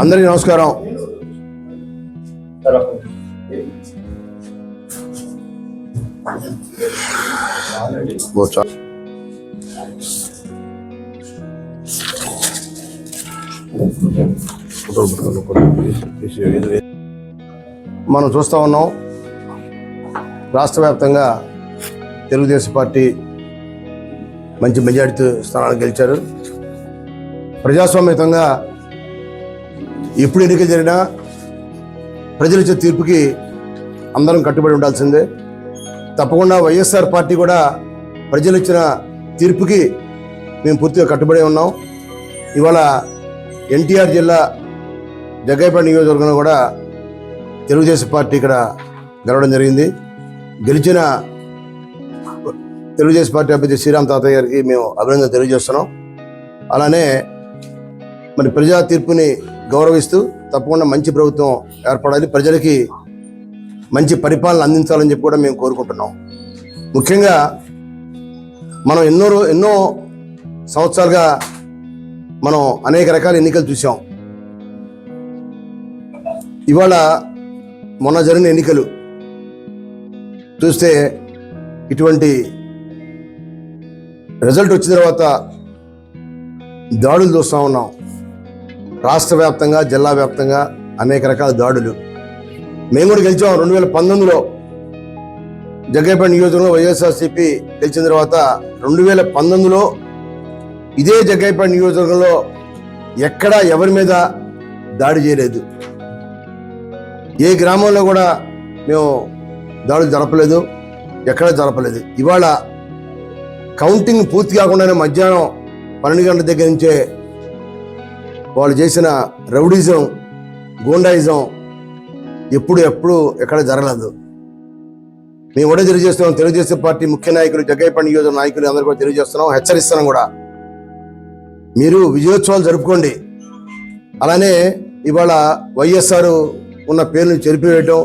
అందరికీ నమస్కారం. మనం చూస్తూ ఉన్నాం రాష్ట్ర వ్యాప్తంగా తెలుగుదేశం పార్టీ మంచి మెజార్టీ స్థానాలు గెలిచారు. ప్రజాస్వామ్యతంగా ఎప్పుడు ఎన్నికలు జరిగినా ప్రజలు ఇచ్చే తీర్పుకి అందరం కట్టుబడి ఉండాల్సిందే. తప్పకుండా వైఎస్ఆర్ పార్టీ కూడా ప్రజలు ఇచ్చిన తీర్పుకి మేము పూర్తిగా కట్టుబడి ఉన్నాం. ఇవాళ ఎన్టీఆర్ జిల్లా జగ్గైపేట నియోజకవర్గంలో కూడా తెలుగుదేశం పార్టీ ఇక్కడ గెలవడం జరిగింది. గెలిచిన తెలుగుదేశం పార్టీ అభ్యర్థి శ్రీరామ్ తాతయ్య గారికి మేము అభినందన తెలియజేస్తున్నాం. అలానే మరి ప్రజా తీర్పుని గౌరవిస్తూ తప్పకుండా మంచి ప్రభుత్వం ఏర్పడాలి. ప్రజలకి మంచి పరిపాలన అందించాలని చెప్పి కూడా మేము కోరుకుంటున్నాం. ముఖ్యంగా మనం ఎన్నో రో- ఎన్నో సంవత్సరాలుగా మనం అనేక రకాల ఎన్నికలు చూసాం ఇవాళ మొన్న జరిగిన ఎన్నికలు చూస్తే ఇటువంటి రిజల్ట్ వచ్చిన తర్వాత దాడులు చూస్తూ ఉన్నాం. రాష్ట్ర వ్యాప్తంగా జిల్లా వ్యాప్తంగా అనేక రకాల దాడులు. మేము కూడా గెలిచాం. రెండు వేల పంతొమ్మిదిలో జగ్గైపేట నియోజకవర్గంలో వైఎస్ఆర్సీపీ గెలిచిన తర్వాత రెండు వేల పంతొమ్మిదిలో ఇదే జగ్గైపేట నియోజకవర్గంలో ఎక్కడా ఎవరి మీద దాడి చేయలేదు. ఏ గ్రామంలో కూడా మేము దాడులు జరపలేదు. ఎక్కడా జరపలేదు. ఇవాళ కౌంటింగ్ పూర్తి కాకుండానే మధ్యాహ్నం పన్నెండు గంటల దగ్గర నుంచే వాళ్ళు చేసిన రౌడీజం గూండాయిజం ఎప్పుడు ఎప్పుడు ఎక్కడ జరగలేదు. మేము కూడా తెలియజేస్తున్నాం. తెలుగుదేశం పార్టీ ముఖ్య నాయకులు జగ్గైపండి యోజన నాయకులు అందరూ కూడా తెలియజేస్తున్నాం. హెచ్చరిస్తున్నాం కూడా. మీరు విజయోత్సవాలు జరుపుకోండి. అలానే ఇవాళ వైఎస్ఆర్ ఉన్న పేర్లను చెరిపివేయటం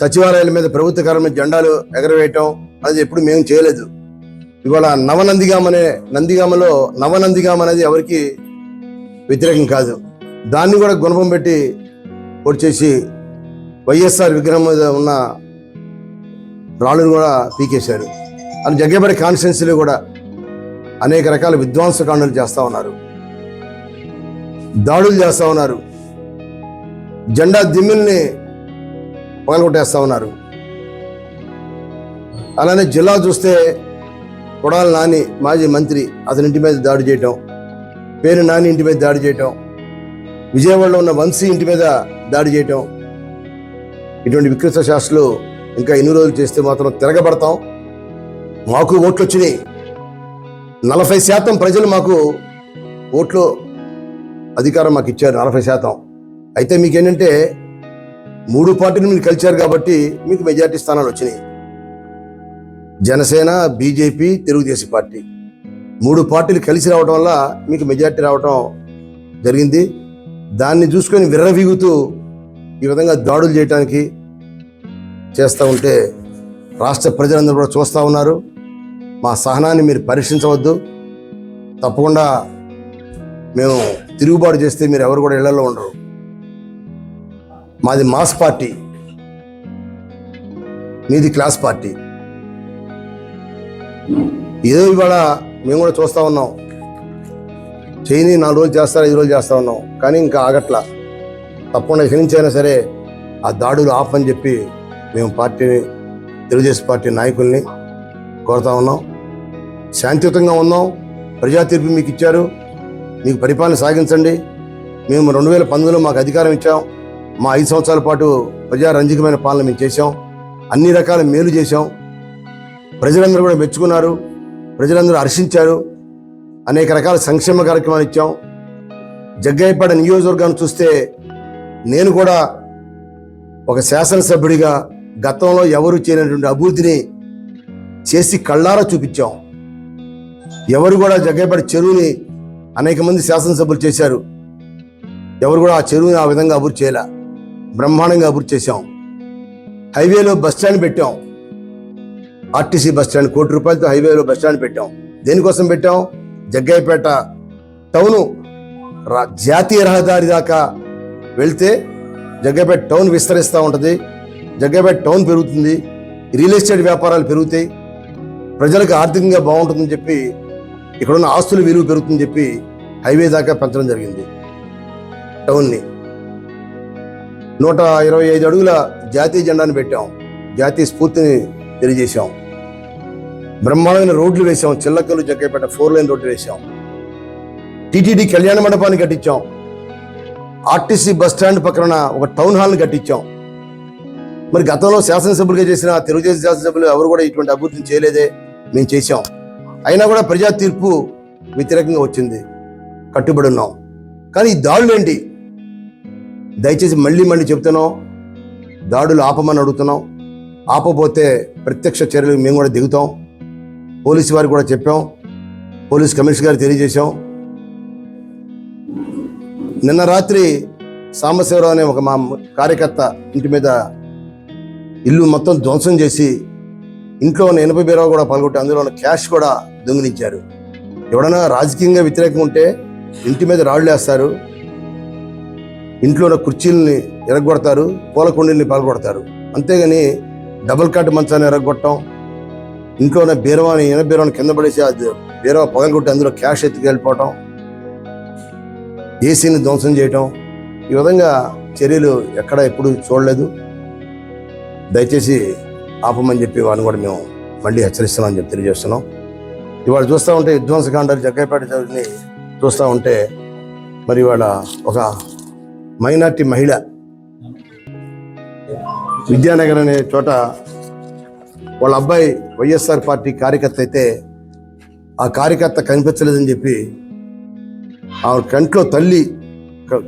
సచివాలయాల మీద ప్రభుత్వకరమైన మీద జెండాలు ఎగరవేయటం అది ఎప్పుడు మేము చేయలేదు. ఇవాళ నవనందిగామనే నందిగామలో నవనందిగామ అనేది ఎవరికి వ్యతిరేకం కాదు. దాన్ని కూడా గుణపం పెట్టి వచ్చేసి వైఎస్ఆర్ విగ్రహం మీద ఉన్న రాళ్ళను కూడా పీకేశారు. అని జగ్గబడి కాన్స్టిట్యున్సీలో కూడా అనేక రకాల విధ్వంసకాండలు చేస్తూ ఉన్నారు. దాడులు చేస్తూ ఉన్నారు. జెండా దిమ్మిల్ని పగలగొట్టేస్తూ ఉన్నారు. అలానే జిల్లా చూస్తే కొడాలి నాని మాజీ మంత్రి అతని ఇంటి మీద దాడి చేయటం పేరు నాని ఇంటి మీద దాడి చేయటం విజయవాడలో ఉన్న వంశీ ఇంటి మీద దాడి చేయటం. ఇటువంటి వికృత శాస్త్రులు ఇంకా ఎన్ని రోజులు చేస్తే మాత్రం తిరగబడతాం. మాకు ఓట్లు వచ్చినాయి. నలభై శాతం ప్రజలు మాకు ఓట్లు అధికారం మాకు ఇచ్చారు నలభై శాతం. అయితే మీకు ఏంటంటే మూడు పార్టీలు మీరు కలిచారు కాబట్టి మీకు మెజార్టీ స్థానాలు వచ్చినాయి. Janasena BJP Telugu Desam party. మూడు పార్టీలు కలిసి రావడం వల్ల మీకు మెజార్టీ రావడం జరిగింది. దాన్ని చూసుకొని విర్రవీగుతూ ఈ విధంగా దాడులు చేయడానికి చేస్తూ ఉంటే రాష్ట్ర ప్రజలందరూ కూడా చూస్తూ ఉన్నారు. మా సహనాన్ని మీరు పరీక్షించవద్దు. తప్పకుండా మేము తిరుగుబాటు చేస్తే మీరు ఎవరు కూడా ఇళ్ళలో ఉండరు. మాది మాస్ పార్టీ. మీది క్లాస్ పార్టీ. ఏదో ఇవాళ మేము కూడా చూస్తూ ఉన్నాం. చేయని నాలుగు రోజులు చేస్తారు ఐదు రోజులు చేస్తూ ఉన్నాం. కానీ ఇంకా ఆగట్లా. తప్పకుండా ఇక్కడి నుంచి అయినా సరే ఆ దాడులు ఆఫ్ అని చెప్పి మేము పార్టీని తెలుగుదేశం పార్టీ నాయకుల్ని కోరుతా ఉన్నాం. శాంతియుతంగా ఉన్నాం. ప్రజా తీర్పు మీకు ఇచ్చారు. మీకు పరిపాలన సాగించండి. మేము రెండు వేల పంతొమ్మిదిలో మాకు అధికారం ఇచ్చాం. మా ఐదు సంవత్సరాల పాటు ప్రజారంజకమైన పాలన మేము చేశాం. అన్ని రకాల మేలు చేశాం. ప్రజలందరూ కూడా మెచ్చుకున్నారు. ప్రజలందరూ హర్షించారు. అనేక రకాల సంక్షేమ కార్యక్రమాలు ఇచ్చాం. జగ్గయ్యపాడ నియోజకవర్గాన్ని చూస్తే నేను కూడా ఒక శాసనసభ్యుడిగా గతంలో ఎవరు చేయనటువంటి అభివృద్ధిని చేసి కళ్ళారా చూపించాం. ఎవరు కూడా జగ్గేపేట చెరువుని అనేక మంది శాసనసభ్యులు చేశారు. ఎవరు కూడా ఆ చెరువుని ఆ విధంగా అభివృద్ధి చేయలే. బ్రహ్మాండంగా అభివృద్ధి చేశాం. హైవేలో బస్ స్టాండ్ పెట్టాం. ఆర్టీసీ బస్ స్టాండ్ కోటి రూపాయలతో హైవేలో బస్ స్టాండ్ పెట్టాం. దేనికోసం పెట్టాం? జగ్గయ్యపేట టౌను జాతీయ రహదారి దాకా వెళ్తే జగ్గయ్యపేట టౌన్ విస్తరిస్తూ ఉంటుంది. జగ్గయ్యపేట టౌన్ పెరుగుతుంది. రియల్ ఎస్టేట్ వ్యాపారాలు పెరుగుతాయి. ప్రజలకు ఆర్థికంగా బాగుంటుందని చెప్పి ఇక్కడున్న ఆస్తుల విలువ పెరుగుతుందని చెప్పి హైవే దాకా పెంచడం జరిగింది. టౌన్ని. నూట ఇరవై ఐదు అడుగుల జాతీయ జెండాను పెట్టాం. జాతీయ స్ఫూర్తిని తెలియజేశాం. బ్రహ్మాండమైన రోడ్లు వేశాం. చిల్లకల్లు జగ్గైపేట ఫోర్ లైన్ రోడ్లు వేశాం. టిటిడి కళ్యాణ మండపాన్ని కట్టించాం. ఆర్టీసీ బస్ స్టాండ్ పక్కన ఒక టౌన్ హాల్ని కట్టించాం. మరి గతంలో శాసనసభ్యులుగా చేసిన తెలుగుదేశం శాసనసభ్యులు ఎవరు కూడా ఇటువంటి అభివృద్ధిని చేయలేదే మేము చేశాం. అయినా కూడా ప్రజా తీర్పు వ్యతిరేకంగా వచ్చింది. కట్టుబడి ఉన్నాం. కానీ ఈ దాడులు ఏంటి? దయచేసి మళ్ళీ మళ్ళీ చెప్తున్నాం. దాడులు ఆపమని అడుగుతున్నాం. ఆపబోతే ప్రత్యక్ష చర్యలు మేము కూడా దిగుతాం. పోలీసు వారికి కూడా చెప్పాం. పోలీస్ కమిషనర్ గారికి తెలియజేశాం. నిన్న రాత్రి సాంబశివరావు అనే ఒక మా కార్యకర్త ఇంటి మీద ఇల్లు మొత్తం ధ్వంసం చేసి ఇంట్లో ఉన్న ఎనభై బీరావు కూడా పాల్గొట్టి అందులో ఉన్న క్యాష్ కూడా దొంగిలించారు. ఎవడన్నా రాజకీయంగా వ్యతిరేకంగా ఉంటే ఇంటి మీద రాళ్ళు వేస్తారు. ఇంట్లో ఉన్న కుర్చీలని ఎరగొడతారు పూల కుండీల్ని పాల్గొడతారు అంతేగాని డబుల్ కట్ మంచాన్ని ఎరగొట్టడం ఇంట్లోనే బీరవాని ఎన బీరవాని కింద పడేసి అది బీరవ పగలగొట్టి అందులో క్యాష్ ఎత్తుకు వెళ్ళిపోవటం. ఏసీని ధ్వంసం చేయటం. ఈ విధంగా చర్యలు ఎక్కడ ఎప్పుడు చూడలేదు. దయచేసి ఆపమని చెప్పి వారిని కూడా మేము మళ్ళీ హెచ్చరిస్తున్నామని చెప్పి తెలియజేస్తున్నాం. ఇవాళ చూస్తూ ఉంటే విధ్వంసకాండాలు జగ్గైపేట చదువుని చూస్తూ ఉంటే మరి ఇవాళ ఒక మైనార్టీ మహిళ విద్యానగర్ అనే చోట వాళ్ళ అబ్బాయి వైఎస్ఆర్ పార్టీ కార్యకర్త అయితే ఆ కార్యకర్త కనిపించలేదని చెప్పి ఆవిడ కంట్లో తల్లి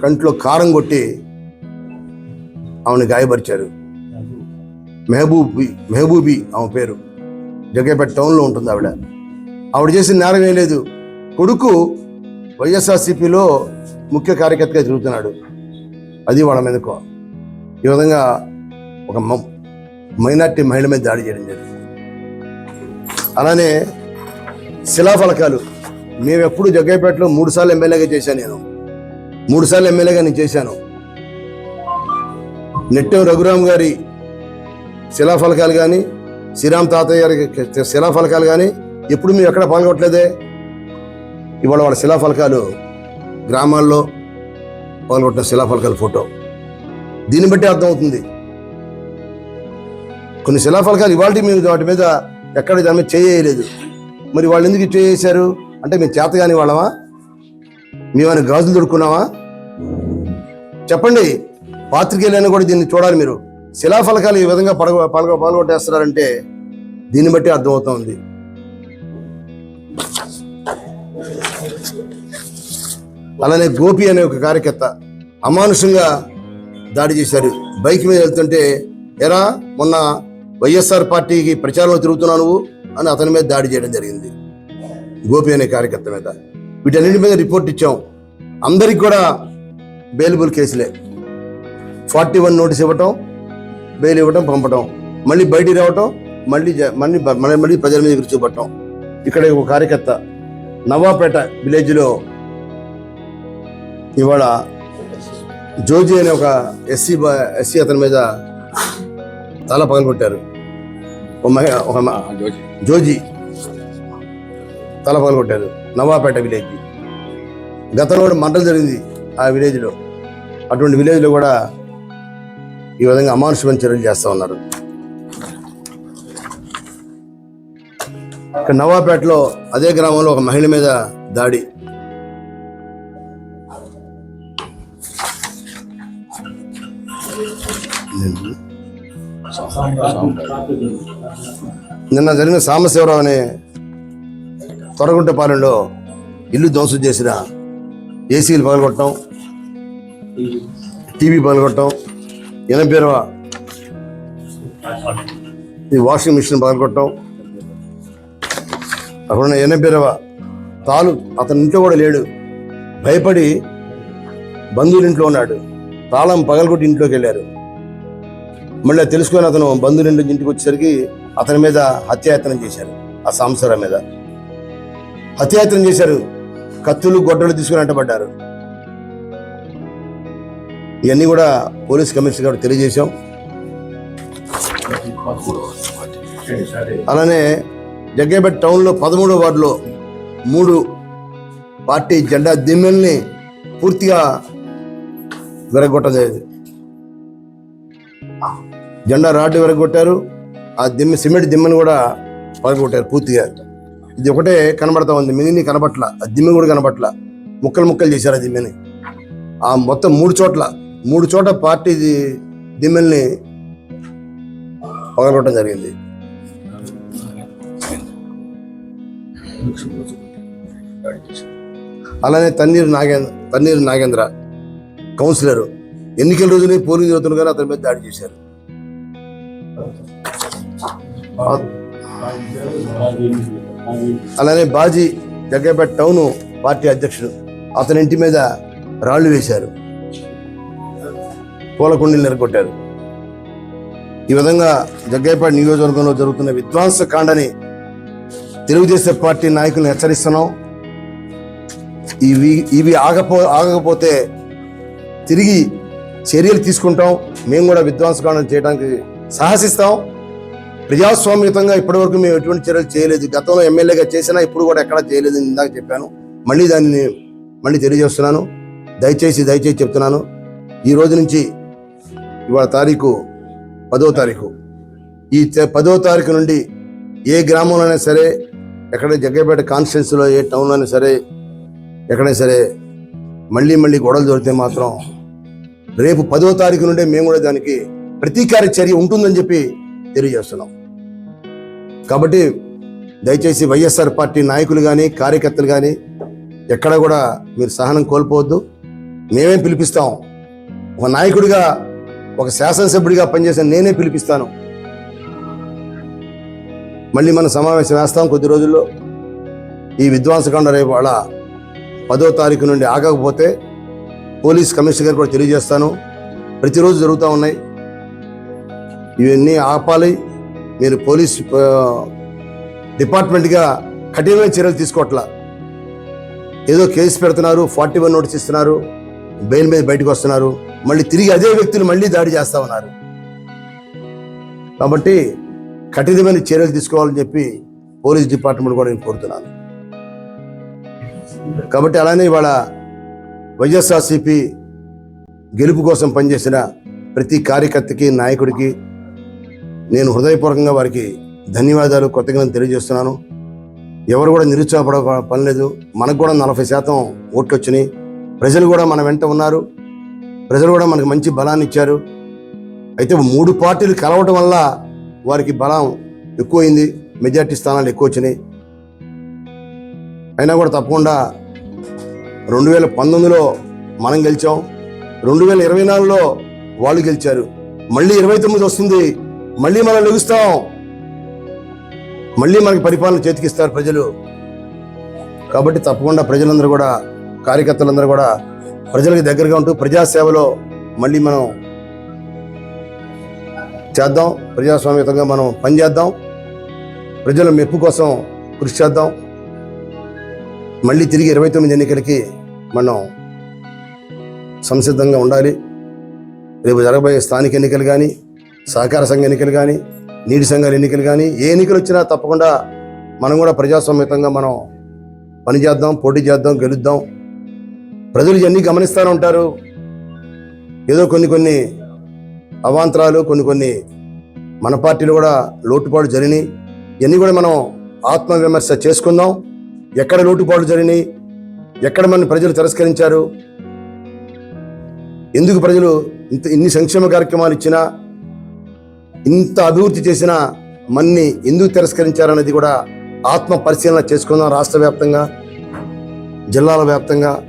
కంట్లో కారం కొట్టి ఆమెను గాయపరిచారు. మెహబూబి మెహబూబి ఆమె పేరు. జగ్గేపేట టౌన్లో ఉంటుంది ఆవిడ. ఆవిడ చేసిన నేరం ఏం లేదు. కొడుకు వైఎస్ఆర్సీపీలో ముఖ్య కార్యకర్తగా తిరుగుతున్నాడు. అది వాళ్ళ మీదకో. ఈ విధంగా ఒక మ- మైనార్టీ మహిళ మీద దాడి చేయడం జరిగింది. అలానే శిలాఫలకాలు. మేము ఎప్పుడు జగ్గైపేటలో మూడు సార్లు ఎమ్మెల్యేగా చేశాను నేను. మూడు సార్లు ఎమ్మెల్యేగా నేను చేశాను. నెట్టెం రఘురామ్ గారి శిలాఫలకాలు కానీ శ్రీరామ్ తాతయ్య గారి శిలాఫలకాలు కానీ ఎప్పుడు మేము ఎక్కడ పాల్గొట్టలేదే ఇవాళ వాళ్ళ శిలాఫలకాలు గ్రామాల్లో పాల్గొట్టిన శిలాఫలకాల ఫోటో. దీన్ని బట్టి అర్థమవుతుంది. కొన్ని శిలాఫలకాలు ఇవాళ మేము వాటి మీద ఎక్కడ దాని మీద చేయలేదు. మరి వాళ్ళు ఎందుకు చేశారు? అంటే మేము చేతగాని వాళ్ళమా? మేమైనా గాజులు దొడుకున్నామా చెప్పండి. పాత్రికేయులైనా కూడా దీన్ని చూడాలి మీరు. శిలాఫలకాలు ఈ విధంగా పడగ పాల్గొ పాల్గొట్టేస్తున్నారంటే దీన్ని బట్టి అర్థమవుతోంది అలానే గోపి అనే ఒక కార్యకర్త అమానుషంగా దాడి చేశారు బైక్ మీద వెళ్తుంటే ఎరా మొన్న వైఎస్ఆర్ పార్టీకి ప్రచారంలో తిరుగుతున్నావు నువ్వు అని అతని మీద దాడి చేయడం జరిగింది. గోపి అనే కార్యకర్త మీద. వీటన్నిటి మీద రిపోర్ట్ ఇచ్చాం. అందరికి కూడా బెయిలబుల్ కేసులే. ఫార్టీ వన్ నోటీస్ ఇవ్వటం బెయిల్ ఇవ్వటం పంపటం. మళ్ళీ బయటికి రావటం మళ్ళీ మళ్ళీ మళ్ళీ మళ్ళీ ప్రజల మీద చూపట్టం ఇక్కడ ఒక కార్యకర్త నవాపేట విలేజ్లో ఇవాళ జోజి అనే ఒక ఎస్సీ ఎస్సీ అతని మీద తల పగలగొట్టారు. ఒక మహి ఒక జోజి. తల పగలగొట్టారు నవాపేట విలేజ్. గతంలో కూడా మంటలు జరిగింది ఆ విలేజ్లో. అటువంటి విలేజ్లో కూడా ఈ విధంగా అమానుషమైన చర్యలు చేస్తూ ఉన్నారు. ఇక్కడ నవాపేటలో అదే గ్రామంలో ఒక మహిళ మీద దాడి. నిన్న జరిగిన సాంబశివరావు అనే తొరగుంటపాలెంలో ఇల్లు ధ్వంసం చేసిన ఏసీలు పగలగొట్టడం టీవీ పగలగొట్టడం ఎనభైరవ ఈ వాషింగ్ మిషన్ పగలగొట్టడం అక్కడ ఉన్న ఎనభైరవ తాలు అతని ఇంట్లో కూడా లేడు. భయపడి బంధువుల ఇంట్లో ఉన్నాడు. తాళం పగలగొట్టి ఇంట్లోకి వెళ్ళారు. మళ్ళీ తెలుసుకొని అతను బంధు నుండి ఇంటికి వచ్చేసరికి అతని మీద హత్యాయత్నం చేశారు ఆ సంసారం మీద. హత్యాయత్నం చేశారు కత్తులు గొడ్డలు తీసుకుని అంటపడ్డారు ఇవన్నీ కూడా పోలీస్ కమిషనర్ గారు తెలియజేశాం. అలానే జగ్గేపేట టౌన్లో పదమూడో వార్డులో మూడు పార్టీ జెండా దిమ్మెల్ని పూర్తిగా విరగొట్టడం జరిగింది. జెండా రాడ్డు విరగొట్టారు ఆ దిమ్మ సిమెంట్ దిమ్మని కూడా పగలగొట్టారు పూర్తిగా. ఇది ఒకటే కనబడతా ఉంది. మిగిలిన కనబట్ల. ఆ దిమ్మ కూడా కనబట్ల. ముక్కలు ముక్కలు చేశారు ఆ దిమ్మెని. ఆ మొత్తం మూడు చోట్ల మూడు చోట్ల పార్టీ ది- దిమ్మెల్ని పగలగొట్టడం జరిగింది. అలానే తన్నీరు నాగేంద్ర తన్నీరు నాగేంద్ర కౌన్సిలర్. ఎన్నికల రోజునే పోలింగ్ జరుగుతున్న కానీ అతని మీద దాడి చేశారు. అలానే బాజీ జగ్గపేట టౌన్ పార్టీ అధ్యక్షుడు. అతని ఇంటి మీద రాళ్ళు వేశారు. పూల కుండీలు నెరగొట్టారు. ఈ విధంగా జగ్గయ్యపేట నియోజకవర్గంలో జరుగుతున్న విధ్వంస కాండని తెలుగుదేశం పార్టీ నాయకులను హెచ్చరిస్తున్నాం. ఇవి ఇవి ఆగపో ఆగకపోతే తిరిగి చర్యలు తీసుకుంటాం. మేము కూడా విధ్వంసకాండం చేయడానికి సాహసిస్తాం. ప్రజాస్వామ్యతంగా ఇప్పటివరకు మేము ఎటువంటి చర్యలు చేయలేదు. గతంలో ఎమ్మెల్యేగా చేసినా ఇప్పుడు కూడా ఎక్కడా చేయలేదు అని ఇందాక చెప్పాను. మళ్ళీ దానిని మళ్ళీ తెలియజేస్తున్నాను. దయచేసి దయచేసి చెప్తున్నాను. ఈ రోజు నుంచి ఇవాళ తారీఖు పదో తారీఖు. ఈ పదో తారీఖు నుండి ఏ గ్రామంలోనైనా సరే ఎక్కడ జగ్గపేట కాన్స్టిట్యున్సీలో ఏ టౌన్లో అయినా సరే ఎక్కడైనా సరే మళ్ళీ మళ్ళీ గొడవలు దొరికితే మాత్రం రేపు పదో తారీఖు నుండే మేము కూడా దానికి ప్రతీకార చర్య ఉంటుందని చెప్పి తెలియజేస్తున్నాం. కాబట్టి దయచేసి వైఎస్ఆర్ పార్టీ నాయకులు కానీ కార్యకర్తలు కానీ ఎక్కడ కూడా మీరు సహనం కోల్పోవద్దు. మేమే పిలిపిస్తాం? ఒక నాయకుడిగా ఒక శాసనసభ్యుడిగా పనిచేసిన నేనే పిలిపిస్తాను. మళ్ళీ మనం సమావేశం వేస్తాం కొద్ది రోజుల్లో. ఈ విధ్వంసకాండ రేపు వాళ్ళ పదో తారీఖు నుండి ఆగకపోతే పోలీస్ కమిషనర్ గారు కూడా తెలియజేస్తాను. ప్రతిరోజు జరుగుతూ ఉన్నాయి. ఇవన్నీ ఆపాలి. మీరు పోలీస్ డిపార్ట్మెంట్గా కఠినమైన చర్యలు తీసుకోవట్లా ఏదో కేసు పెడుతున్నారు ఫార్టీ వన్ నోటీస్ ఇస్తున్నారు బెయిల్ మీద బయటకు వస్తున్నారు మళ్ళీ తిరిగి అదే వ్యక్తులు మళ్ళీ దాడి చేస్తా ఉన్నారు. కాబట్టి కఠినమైన చర్యలు తీసుకోవాలని చెప్పి పోలీస్ డిపార్ట్మెంట్ కూడా నేను కోరుతున్నాను. కాబట్టి అలానే ఇవాళ వైఎస్ఆర్సిపి గెలుపు కోసం పనిచేసిన ప్రతి కార్యకర్తకి నాయకుడికి నేను హృదయపూర్వకంగా వారికి ధన్యవాదాలు కొత్తగా తెలియజేస్తున్నాను. ఎవరు కూడా నిరుత్సాహపడ పని లేదు మనకు కూడా నలభై శాతం ఓట్లు వచ్చినాయి. ప్రజలు కూడా మన వెంట ఉన్నారు. ప్రజలు కూడా మనకు మంచి బలాన్ని ఇచ్చారు. అయితే మూడు పార్టీలు కలవటం వల్ల వారికి బలం ఎక్కువైంది. మెజార్టీ స్థానాలు ఎక్కువ వచ్చినాయి. అయినా కూడా తప్పకుండా రెండు వేల పంతొమ్మిదిలో మనం గెలిచాం. రెండు వేల ఇరవై నాలుగులో వాళ్ళు గెలిచారు. మళ్ళీ ఇరవై తొమ్మిది వస్తుంది. మళ్ళీ మనం లెగుస్తాం. మళ్ళీ మనకి పరిపాలన చేతికిస్తారు ప్రజలు. కాబట్టి తప్పకుండా ప్రజలందరూ కూడా కార్యకర్తలందరూ కూడా ప్రజలకు దగ్గరగా ఉంటూ ప్రజాసేవలో మళ్ళీ మనం చేద్దాం. ప్రజాస్వామ్యతంగా మనం పనిచేద్దాం. ప్రజల మెప్పు కోసం కృషి చేద్దాం. మళ్ళీ తిరిగి ఇరవై తొమ్మిది ఎన్నికలకి మనం సంసిద్ధంగా ఉండాలి. రేపు జరగబోయే స్థానిక ఎన్నికలు కానీ సహకార సంఘ ఎన్నికలు కానీ నీటి సంఘాల ఎన్నికలు కానీ ఏ ఎన్నికలు వచ్చినా తప్పకుండా మనం కూడా ప్రజాస్వామ్యతంగా మనం పని చేద్దాం పోటీ చేద్దాం గెలుద్దాం. ప్రజలు ఇవన్నీ గమనిస్తూనే ఉంటారు. ఏదో కొన్ని కొన్ని అవాంతరాలు కొన్ని కొన్ని మన పార్టీలు కూడా లోటుపాటు జరిగినాయి. ఇవన్నీ కూడా మనం ఆత్మవిమర్శ చేసుకుందాం. ఎక్కడ లోటుపాట్లు జరిగినాయి ఎక్కడ మన ప్రజలు తిరస్కరించారు ఎందుకు ప్రజలు ఇంత ఇన్ని సంక్షేమ కార్యక్రమాలు ఇచ్చినా ఇంత అభివృద్ధి చేసిన మన్ని ఎందుకు తిరస్కరించారనేది కూడా ఆత్మ పరిశీలన చేసుకుందాం రాష్ట్ర వ్యాప్తంగా జిల్లాల వ్యాప్తంగా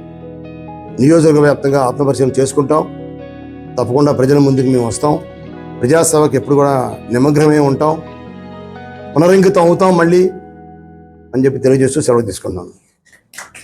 నియోజకవర్గ వ్యాప్తంగా ఆత్మపరిశీలన చేసుకుంటాం. తప్పకుండా ప్రజల ముందుకు మేము వస్తాం. ప్రజాసేవకు ఎప్పుడు కూడా నిమగ్నమే ఉంటాం. పునరంకితం అవుతాం మళ్ళీ అని చెప్పి తెలియజేస్తూ సెలవు తీసుకున్నాను